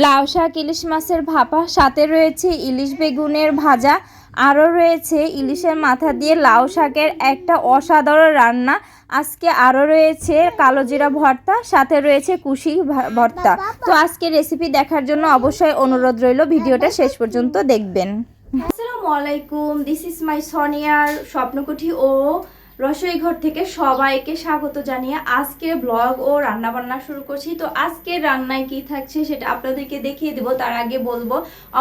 লাউ শাক, ইলিশ মাছের ভাপা, সাথে রয়েছে ইলিশ বেগুনের ভাজা, আরও রয়েছে ইলিশের মাথা দিয়ে লাউ শাকের একটা অসাধারণ রান্না। আজকে আরও রয়েছে কালো জিরা ভর্তা, সাথে রয়েছে কুশি ভর্তা। তো আজকে রেসিপি দেখার জন্য অবশ্যই অনুরোধ রইল, ভিডিওটা শেষ পর্যন্ত দেখবেন। আসসালামু আলাইকুম দিস ইজ মাই সোনিয়ার স্বপ্নকুঠি ও রসই ঘর থেকে সবাইকে স্বাগত জানিয়ে আজকে ব্লগ ও রান্না বান্না শুরু করছি। তো আজকে রান্নায় কি থাকছে সেটা আপনাদেরকে দেখিয়ে দেবো তার আগে বলব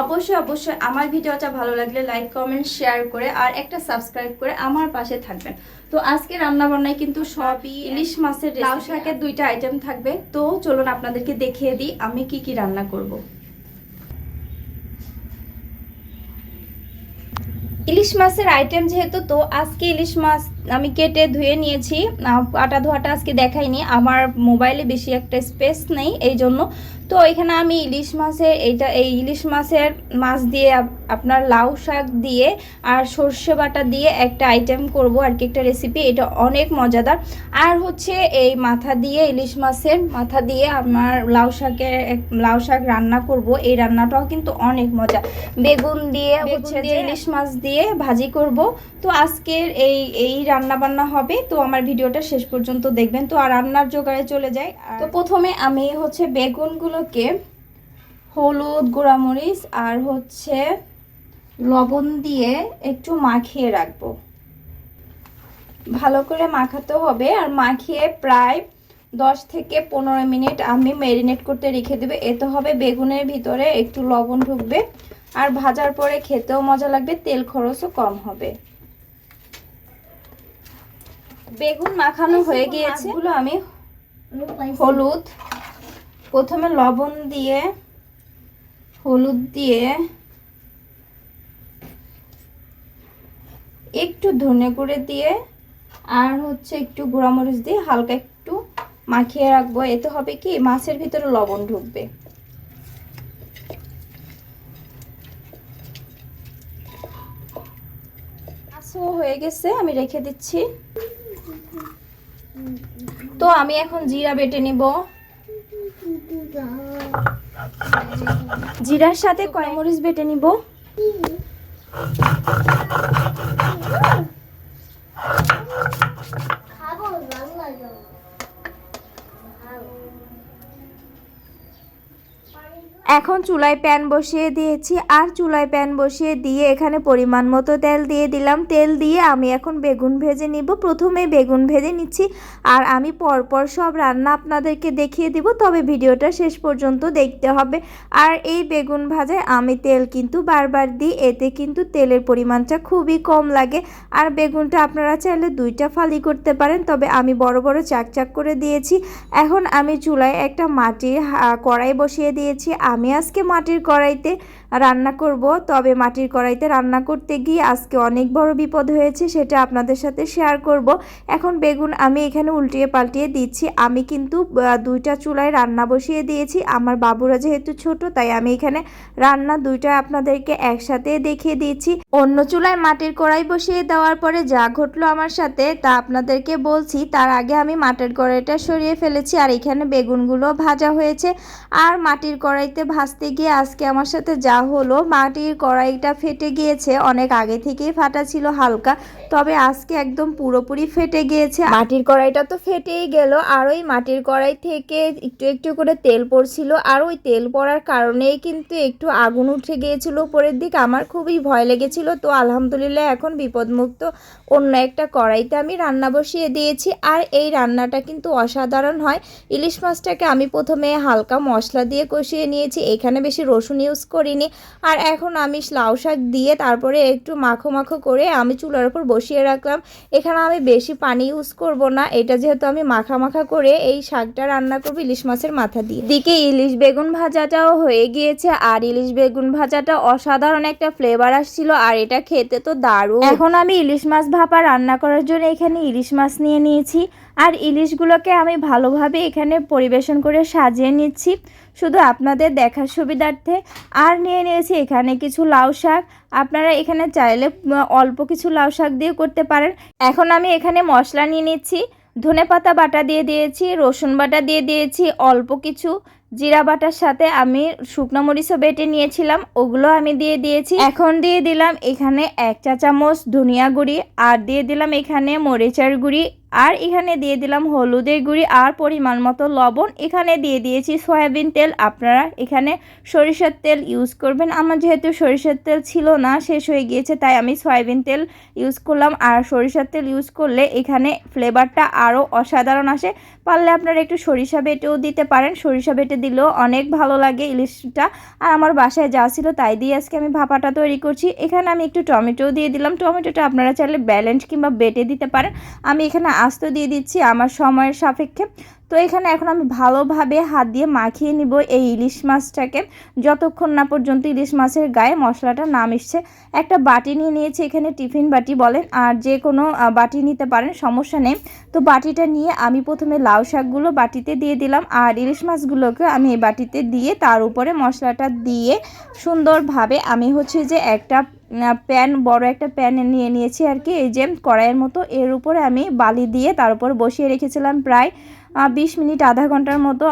অবশ্যই অবশ্যই আমার ভিডিওটা ভালো লাগলে লাইক কমেন্ট শেয়ার করে আর একটা সাবস্ক্রাইব করে আমার পাশে থাকবেন। তো আজকে রান্না বান্নায় কিন্তু সবই ইলিশ মাছের লাউ শাকের দুইটা আইটেম থাকবে। তো চলুন আপনাদেরকে দেখিয়ে দিই আমি কি কি রান্না করব। ইলিশ মাছের আইটেম যেহেতু তো আজকে ইলিশ মাছ আমি কেটে ধুয়ে নিয়েছি। আটা ধোয়াটা আজকে দেখাইনি। আমার মোবাইলে বেশি একটা স্পেস নেই এই জন্য তো এখানে আমি ইলিশ মাছের এইটা এই ইলিশ মাছের মাছ দিয়ে আপনার লাউ শাক দিয়ে আর সর্ষে বাটা দিয়ে একটা আইটেম করব আর কি একটা রেসিপি এটা অনেক মজাদার। আর হচ্ছে এই মাথা দিয়ে ইলিশ মাছের মাথা দিয়ে আমার লাউ শাকের লাউ শাক রান্না করব। এই রান্নাটাও কিন্তু অনেক মজা। বেগুন দিয়ে হচ্ছে ইলিশ মাছ দিয়ে ভাজি করব। তো আজকের এই এই রান্না বান্না হবে, তো আমার ভিডিওটা শেষ পর্যন্ত দেখবেন। তো আর রান্নার জোগাড়ে চলে যাই। তো প্রথমে আমি হচ্ছে বেগুনগুলোকে হলুদ, গোড়ামরিচ আর হচ্ছে লবণ দিয়ে একটু মাখিয়ে রাখব। ভালো করে মাখাতে হবে আর মাখিয়ে প্রায় দশ থেকে পনেরো মিনিট আমি ম্যারিনেট করতে রেখে দেবে। এতে হবে বেগুনের ভিতরে একটু লবণ ঢুকবে আর ভাজার পরে খেতেও মজা লাগবে, তেল খরচও কম হবে। বেগুন মাখানো হয়ে গিয়েছে। এগুলো আমি হলুদ। প্রথমে লবণ দিয়ে হলুদ দিয়ে একটু ধনে গুঁড়ে দিয়ে আর হচ্ছে একটু গুঁড়ামরিচ দিয়ে হালকা একটু মাখিয়ে রাখব। এতে হবে কি মাছের ভিতরে লবণ ঢুকবে। মাছও হয়ে গেছে আমি রেখে দিচ্ছি। তো আমি এখন জিরা বেটে নেব। জিরার সাথে কয়মরিচ বেটে নিব খাব ভালো লাগে এখন চুলায় প্যান বসিয়ে দিয়েছি আর চুলায় প্যান বসিয়ে দিয়ে এখানে পরিমাণ মতো তেল দিয়ে দিলাম। তেল দিয়ে আমি এখন বেগুন ভেজে নিব। প্রথমে বেগুন ভেজে নিচ্ছি আর আমি পরপর সব রান্না আপনাদেরকে দেখিয়ে দিব, তবে ভিডিওটা শেষ পর্যন্ত দেখতে হবে। আর এই বেগুন ভাজায় আমি তেল কিন্তু বারবার দিই, এতে কিন্তু তেলের পরিমাণটা খুবই কম লাগে। আর বেগুনটা আপনারা চাইলে দুইটা ফালি করতে পারেন, তবে আমি বড় বড় চাক চাক করে দিয়েছি। এখন আমি চুলায় একটা মাটির কড়াই বসিয়ে দিয়েছি। আমি আজকে মাটির কড়াইতে রান্না করব। তবে মাটির কড়াইতে রান্না করতে গিয়ে আজকে অনেক বড় বিপদ হয়েছে, সেটা আপনাদের সাথে শেয়ার করব। এখন বেগুন আমি এখানে উল্টিয়ে পাল্টিয়ে দিচ্ছি। আমি কিন্তু দুইটা চুলায় রান্না বসিয়ে দিয়েছি। আমার বাবুরা যেহেতু ছোট, তাই আমি এখানে রান্না দুইটা আপনাদেরকে একসাথে দেখিয়ে দিয়েছি অন্য চুলায় মাটির কড়াই বসিয়ে দেওয়ার পরে যা ঘটলো আমার সাথে, তা আপনাদেরকে বলছি। তার আগে আমি মাটির কড়াইটা সরিয়ে ফেলেছি, আর এখানে বেগুনগুলো ভাজা হয়েছে। আর মাটির কড়াইতে ভাজতে গিয়ে আজকে আমার সাথে যা হলো, মাটির কড়াইটা ফেটে গিয়েছে। অনেক আগে থেকেই ফাটা ছিল হালকা, তবে আজকে একদম পুরোপুরি ফেটে গিয়েছে। মাটির কড়াইটা তো ফেটেই গেল, আর ওই মাটির কড়াই থেকে একটু একটু করে তেল পড়ছিল, আর ওই তেল পড়ার কারণেই কিন্তু একটু আগুন উঠে গিয়েছিল উপরের দিক। আমার খুবই ভয় লেগেছিল, তো আলহামদুলিল্লাহ এখন বিপদমুক্ত। অন্য একটা কড়াইতে আমি রান্না বসিয়ে দিয়েছি, আর এই রান্নাটা কিন্তু অসাধারণ হয়। ইলিশ মাছটাকে আমি প্রথমে হালকা মশলা দিয়ে কষিয়ে নিয়েছি এখানে বেশি রসুন ইউজ করিনি। আর এখন আমি লাউ শাক দিয়ে তারপরে একটু মাখো মাখো করে আমি চুলার উপর বসিয়ে রাখলাম। এখানে আমি বেশি পানি ইউজ করব না। এটা যেহেতু আমি মাখা মাখা করে এই শাকটা রান্না করব ইলিশ মাছের মাথা দিয়ে। দিকে ইলিশ বেগুন ভাজাটাও হয়ে গিয়েছে। আর ইলিশ বেগুন ভাজাটা অসাধারণ একটা ফ্লেভার আসছিল আর এটা খেতে তো দারুণ। এখন আমি ইলিশ মাছ ভাপা রান্না করার জন্য এখানে ইলিশ মাছ নিয়ে নিয়েছি। আর ইলিশগুলোকে আমি ভালোভাবে এখানে পরিবেশন করে সাজিয়ে নিচ্ছি। শুধু আপনাদের দেখার সুবিধার্থে। আর নিয়ে নিয়েছি এখানে কিছু লাউ শাক। আপনারা এখানে চাইলে অল্প কিছু লাউ শাক দিয়ে করতে পারেন। এখন আমি এখানে মশলা নিয়ে নিচ্ছি। ধনে পাতা বাটা দিয়ে দিয়েছি, রসুন বাটা দিয়ে দিয়েছি, অল্প কিছু জিরা বাটার সাথে আমি শুকনো মরিচও বেটে নিয়েছিলাম, ওগুলো আমি দিয়ে দিয়েছি। এখন দিয়ে দিলাম এখানে এক চা চামচ ধনিয়া গুঁড়ি, আর দিয়ে দিলাম এখানে মরিচার গুঁড়ি আর এখানে দিয়ে দিলাম হলুদের গুঁড়ি আর পরিমাণ মতো লবণ। এখানে দিয়ে দিয়েছি সয়াবিন তেল। আপনারা এখানে সরিষার তেল ইউজ করবেন। আমার যেহেতু সরিষার তেল ছিল না, শেষ হয়ে গিয়েছে, তাই আমি সয়াবিন তেল ইউজ করলাম। আর সরিষার তেল ইউজ করলে এখানে ফ্লেভারটা আরও অসাধারণ আসে। পারলে আপনারা একটু সরিষা বেটেও দিতে পারেন। সরিষা বেটে দিলেও অনেক ভালো লাগে ইলিশটা। আর আমার বাসায় যা ছিল তাই দিয়ে আজকে আমি ভাপাটা তৈরি করছি। এখানে আমি একটু টমেটো দিয়ে দিলাম। টমেটোটা আপনারা চাইলে ব্যালেন্স কিংবা বেটে দিতে পারেন। আমি এখানে আস্ত দিয়ে দিচ্ছি আমার সময়ের সাপেক্ষে। তো এখানে এখন আমি ভালোভাবে হাত দিয়ে মাখিয়ে নিব এই ইলিশ মাছটাকে। যতক্ষণ না পর্যন্ত ইলিশ মাছের গায়ে মশলাটা না মিশছে একটা বাটি নিয়ে নিয়েছি, এখানে টিফিন বাটি বলেন, আর যে কোনো বাটি নিতে পারেন, সমস্যা নেই। তো বাটিটা নিয়ে আমি প্রথমে লাউ শাকগুলো বাটিতে দিয়ে দিলাম, আর ইলিশ মাছগুলোকে আমি এই বাটিতে দিয়ে তার উপরে মশলাটা দিয়ে সুন্দরভাবে আমি হচ্ছে যে একটা প্যান, বড় একটা প্যান নিয়ে নিয়েছি আর কি। এই যে কড়াইয়ের মতো, এর উপরে আমি বালি দিয়ে তার উপর বসিয়ে রেখেছিলাম প্রায় বিশ মিনিট, আধা ঘণ্টার মতো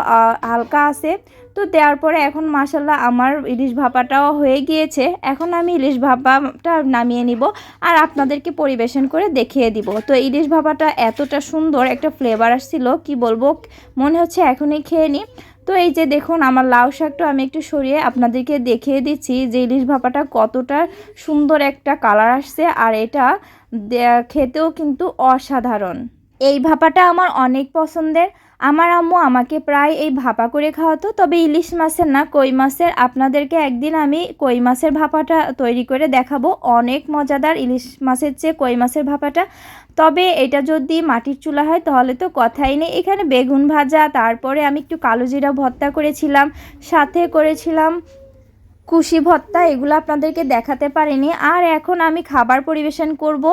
হালকা আছে। তো দেওয়ার পরে এখন মাসাল্লাহ আমার ইলিশ ভাপাটাও হয়ে গিয়েছে। এখন আমি ইলিশ ভাপাটা নামিয়ে নিব আর আপনাদেরকে পরিবেশন করে দেখিয়ে দিব। তো ইলিশ ভাপাটা এতটা সুন্দর একটা ফ্লেভার আসছিল, কি বলব, মনে হচ্ছে এখনই খেয়ে নিই তো এই যে দেখুন, আমার লাউ শাকটা আমি একটু সরিয়ে আপনাদেরকে দেখিয়ে দিচ্ছি যে ইলিশ ভাপাটা কতটা সুন্দর একটা কালার আসছে আর এটা খেতেও কিন্তু অসাধারণ। এই ভাপাটা আমার অনেক পছন্দের। আমার আম্মু আমাকে প্রায় এই ভাপা করে খাওয়াতো, তবে ইলিশ মাছের না, কই মাছের, আপনাদেরকে একদিন আমি কই মাছের ভাপাটা তৈরি করে দেখাবো। অনেক মজাদার ইলিশ মাছের চেয়ে কই মাছের ভাপাটা। তবে এটা যদি মাটির চুলা হয়, তাহলে তো কথাই নেই। এখানে বেগুন ভাজা, তারপরে আমি একটু কালো জিরা ভর্তা করেছিলাম, সাথে করেছিলাম কুশি ভর্তা এগুলো আপনাদেরকে দেখাতে পারিনি। আর এখন আমি খাবার পরিবেশন করব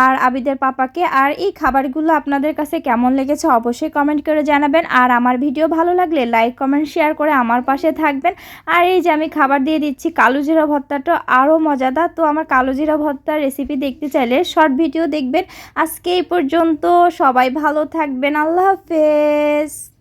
আর আবিদের পাপাকে। আর এই খাবারগুলো আপনাদের কাছে কেমন লেগেছে অবশ্যই কমেন্ট করে জানাবেন। আর আমার ভিডিও ভালো লাগলে লাইক কমেন্ট শেয়ার করে আমার পাশে থাকবেন। আর এই যে আমি খাবার দিয়ে দিচ্ছি কালো জিরা ভর্তাটা আরও মজাদার। তো আমার কালো জিরা ভর্তার রেসিপি দেখতে চাইলে শর্ট ভিডিও দেখবেন। আজকে এই পর্যন্ত সবাই ভালো থাকবেন। আল্লাহ হাফেজ।